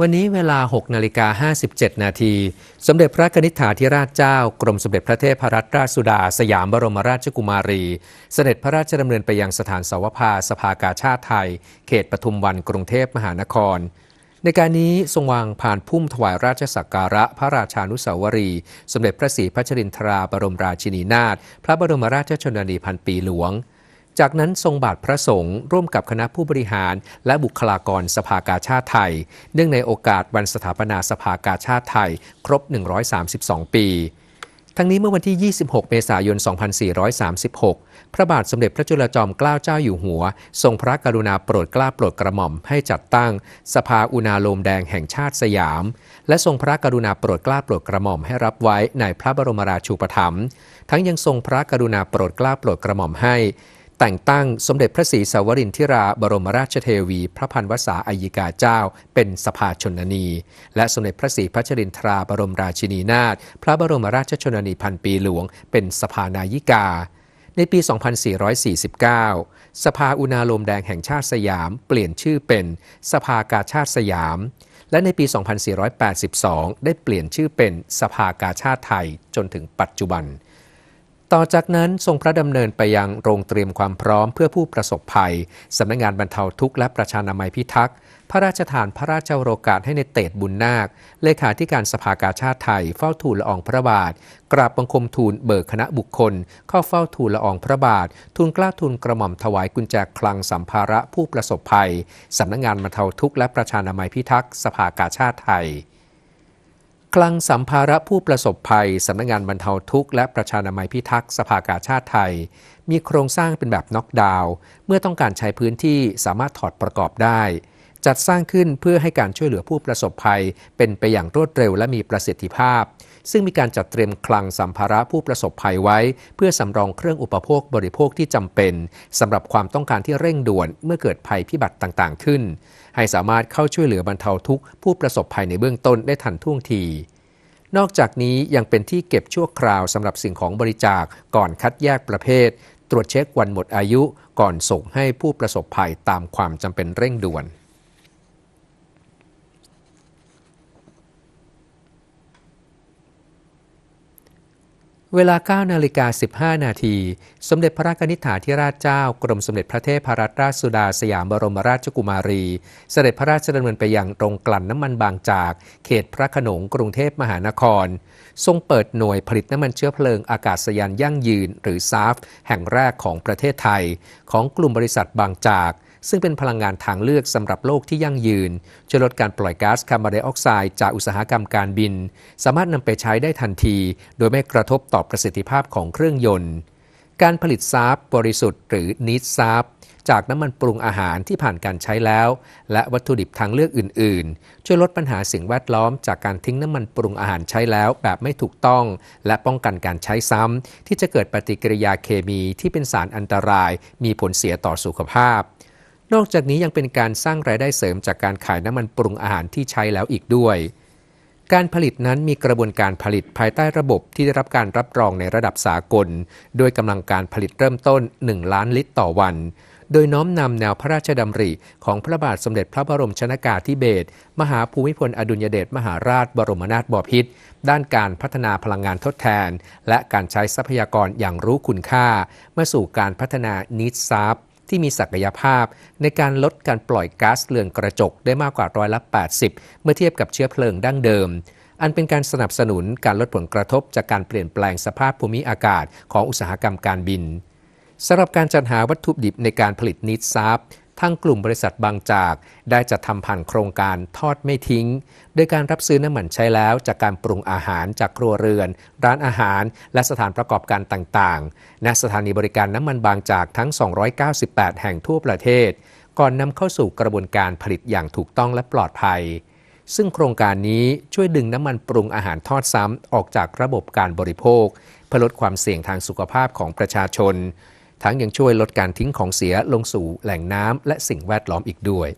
วันนี้เวลา 6 นาฬิกา 57 นาที สมเด็จพระนิษฐาธิราชเจ้า กรมสมเด็จพระเทพรัตนราชสุดา สยามบรมราชกุมารี เสด็จพระราชดำเนินไปยังสถานสาวภาสภากาชาติไทย เขตปทุมวันกรุงเทพมหานคร ในการนี้ทรงวางผ่านพุ่มถวายราชสักการะพระราชานุสาวรี สมเด็จพระศรีพัชรินทราบรมราชินีนาถ พระบรมราชชนนีพันปีหลวง จากนั้นทรงบาทพระสงฆ์ร่วมกับคณะผู้บริหาร และบุคลากรสภากาชาติไทย เนื่องในโอกาสวันสถาปนาสภากาชาติไทย ครบ 132 ปีทั้งนี้เมื่อวันที่ 26 เมษายน 2436 พระบาทสมเด็จพระจุลจอมเกล้าเจ้าอยู่หัว ทรงพระกรุณาโปรดเกล้าโปรดกระหม่อมให้จัดตั้ง สภาอุณาโลมแดงแห่งชาติสยาม และทรงพระกรุณาโปรดเกล้าโปรดกระหม่อมให้รับไว้ในพระบรมราชูปถัมภ์ ทั้งยังทรงพระกรุณาโปรดเกล้าโปรดกระหม่อมให้ แต่งตั้งสมเด็จพระศรีสาวรินทิราบรมราชเทวี พระพันวษาอัยกาเจ้า เป็นสภาชนนี และสมเด็จพระศรีพัชรินทราบรมราชินีนาถพระบรมราชชนนีพันปีหลวง เป็นสภานายิกา ในปี 2449 สภาอุณาโลมแดงแห่งชาติสยาม เปลี่ยนชื่อเป็นสภากาชาติสยาม และในปี 2482 ได้เปลี่ยนชื่อเป็นสภากาชาติไทยจนถึงปัจจุบัน ต่อจากนั้นทรงพระดำเนินไปยังโรงเตรียมความพร้อมเพื่อผู้ประสบภัย สำนักงานบรรเทาทุกข์และประชานามัยพิทักษ์พระราชทานพระราชโอกาสให้ในเตดบุญนาค เลขาธิการสภากาชาติไทย เฝ้าทูลละอองพระบาท กราบบังคมทูลเบิกคณะบุคคล เข้าเฝ้าทูลละอองพระบาท ทูลกล้าทูลกระหม่อมถวายกุญแจคลังสัมภาระผู้ประสบภัย สำนักงานบรรเทาทุกข์และประชานามัยพิทักษ์สภากาชาติไทย คลังสัมภาระผู้ประสบภัย สำนักงานบรรเทาทุกข์และประชานามัยพิทักษ์สภากาชาติไทย มีโครงสร้างเป็นแบบน็อกดาวน์เมื่อต้องการใช้พื้นที่สามารถถอดประกอบได้ จัดสร้างขึ้นเพื่อให้การช่วยเหลือผู้ประสบภัย เป็นไปอย่างรวดเร็วและมีประสิทธิภาพ ซึ่งมีการจัดเตรียมคลังสัมภาระผู้ประสบภัยไว้ เพื่อสำรองเครื่องอุปโภคบริโภคที่จำเป็นสำหรับความต้องการที่เร่งด่วนเมื่อเกิดภัยพิบัติต่างๆ ขึ้น ให้สามารถเข้าช่วยเหลือบรรเทาทุกผู้ประสบภัยในเบื้องต้นได้ทันท่วงทีนอกจากนี้ยังเป็นที่เก็บชั่วคราวสำหรับสิ่งของบริจาคก่อนคัดแยกประเภท ตรวจเช็ควันหมดอายุก่อนส่งให้ผู้ประสบภัยตามความจำเป็นเร่งด่วน เวลา9นาฬิกา15 นาที สมเด็จพระกนิษฐาธิราชเจ้า กรมสมเด็จพระเทพรัตนราชสุดาสยามบรมราชกุมารี เสด็จพระราชดำเนินไปยังโรงกลั่นน้ำมันบางจาก เขตพระโขนงกรุงเทพมหานคร ทรงเปิดหน่วยผลิตน้ำมันเชื้อเพลิงอากาศยานยั่งยืน หรือซาฟแห่งแรกของประเทศไทย ของกลุ่มบริษัทบางจาก ซึ่งเป็นพลังงานทางเลือกสำหรับโลกที่ยั่งยืนจะลดการปล่อยก๊าซคาร์บอนไดออกไซด์จากอุตสาหกรรมการบิน สามารถนำไปใช้ได้ทันที โดยไม่กระทบต่อประสิทธิภาพของเครื่องยนต์ การผลิตซาฟบริสุทธิ์หรือนิดซาฟจากน้ำมันปรุงอาหารที่ผ่านการใช้แล้ว และวัตถุดิบทางเลือกอื่น ๆ ช่วยลดปัญหาสิ่งแวดล้อมจากการทิ้งน้ำมันปรุงอาหารใช้แล้วแบบไม่ถูกต้อง และป้องกันการใช้ซ้ำที่จะเกิดปฏิกิริยาเคมีที่เป็นสารอันตราย มีผลเสียต่อสุขภาพ นอกจากนี้ยังเป็นการสร้างรายได้เสริมจากการขายน้ำมันปรุงอาหารที่ใช้แล้วอีกด้วย การผลิตนั้นมีกระบวนการผลิตภายใต้ระบบที่ได้รับการรับรองในระดับสากล โดยกำลังการผลิตเริ่มต้น 1 ล้านลิตรต่อวัน โดยน้อมนำแนวพระราชดำริ ของพระบาทสมเด็จพระบรมชนากาธิเบศรมหาภูมิพลอดุลยเดชมหาราชบรมนาถบพิตรด้านการพัฒนาพลังงานทดแทน และการใช้ทรัพยากรอย่างรู้คุณค่ามาสู่การพัฒนานิดซาฟ ที่มีศักยภาพ ในการลดการปล่อยก๊าซเรือนกระจกได้มากกว่าร้อยละ 80 เมื่อเทียบกับเชื้อเพลิงดั้งเดิม อันเป็นการสนับสนุนการลดผลกระทบจากการเปลี่ยนแปลงสภาพภูมิอากาศของอุตสาหกรรมการบินสำหรับการจัดหาวัตถุดิบในการผลิตนิดซับ ทางกลุ่มบริษัทบางจาก ได้จัดทำผ่านโครงการทอดไม่ทิ้ง โดยการรับซื้อน้ำมันใช้แล้วจากการปรุงอาหารจากครัวเรือน ร้านอาหาร และสถานประกอบการต่างๆ ณสถานีบริการน้ำมันบางจากทั้ง 298 แห่งทั่วประเทศ ก่อนนำเข้าสู่กระบวนการผลิตอย่างถูกต้องและปลอดภัย ซึ่งโครงการนี้ช่วยดึงน้ำมันปรุงอาหารทอดซ้ำออกจากระบบการบริโภคเพื่อลดความเสี่ยงทางสุขภาพของประชาชน ทั้งยังช่วยลดการทิ้งของเสียลงสู่แหล่งน้ำและสิ่งแวดล้อมอีกด้วย